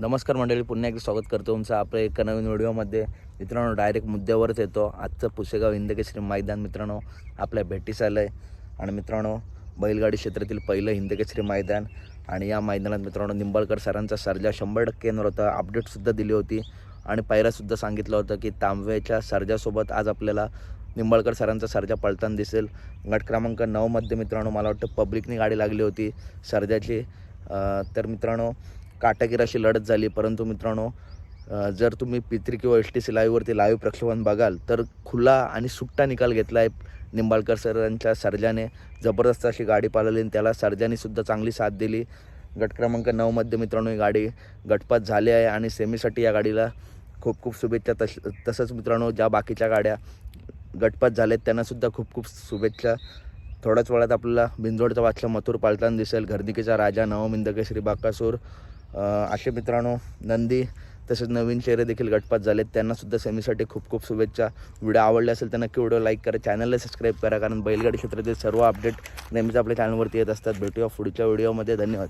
नमस्कार मंडळी पुन्हा एकदा स्वागत करतो तुमचं आपल्या एका नवीन व्हिडिओमध्ये. मित्रांनो डायरेक्ट मुद्द्यावरच येतो. आजचं पुसेगाव हिंदकेश्री मैदान मित्रांनो आपल्या भेटीस आलं आहे आणि मित्रांनो बैलगाडी क्षेत्रातील पहिलं हिंदकेश्री मैदान. आणि या मैदानात मित्रांनो निंबाळकर सरांचा सर्जा शंभर टक्के येणार होता. अपडेटसुद्धा दिली होती. आणि पायरासुद्धा सांगितलं होतं की तांबव्याच्या सर्जासोबत आज आपल्याला निंबाळकर सरांचा सर्जा पळताना दिसेल. गट क्रमांक नऊमध्ये मित्रांनो मला वाटतं पब्लिकनी गाडी लागली होती. सर्जाची तर मित्रांनो काटाकीर अशी लढत झाली. परंतु मित्रांनो जर तुम्ही पित्री किंवा एस टी सी लाईव्हवरती लाईव्ह प्रक्षेपण बघाल तर खुला आणि सुट्टा निकाल घेतला आहे निंबाळकर सरांच्या सर्जाने. जबरदस्त अशी गाडी पाळली आणि त्याला सर्जानेसुद्धा चांगली साथ दिली. गट क्रमांक नऊमध्ये मित्रांनो ही गाडी गटपात झाली आहे आणि सेमीसाठी या गाडीला खूप खूप शुभेच्छा. तस तसंच मित्रांनो ज्या बाकीच्या गाड्या गटपात झाल्यात त्यांनासुद्धा खूप खूप शुभेच्छा. थोड्याच वेळात आपल्याला बिंजोडचा वाचला मथुर पालताना दिसेल. घरदिकेचा राजा नवमिंदके श्री बाकासूर. असे मित्रांनो नंदी तसेच नवीन चेहरे देखील गटपात झालेत. त्यांनासुद्धा सेमीसाठी खूप खूप शुभेच्छा. व्हिडिओ आवडले असेल तर नक्की व्हिडिओ लाईक करा. चॅनलला सबस्क्राईब करा कारण बैलगाडी क्षेत्रातील सर्व अपडेट नेहमीच आपल्या चॅनलवरती येत असतात. भेटूया पुढच्या व्हिडिओमध्ये. धन्यवाद.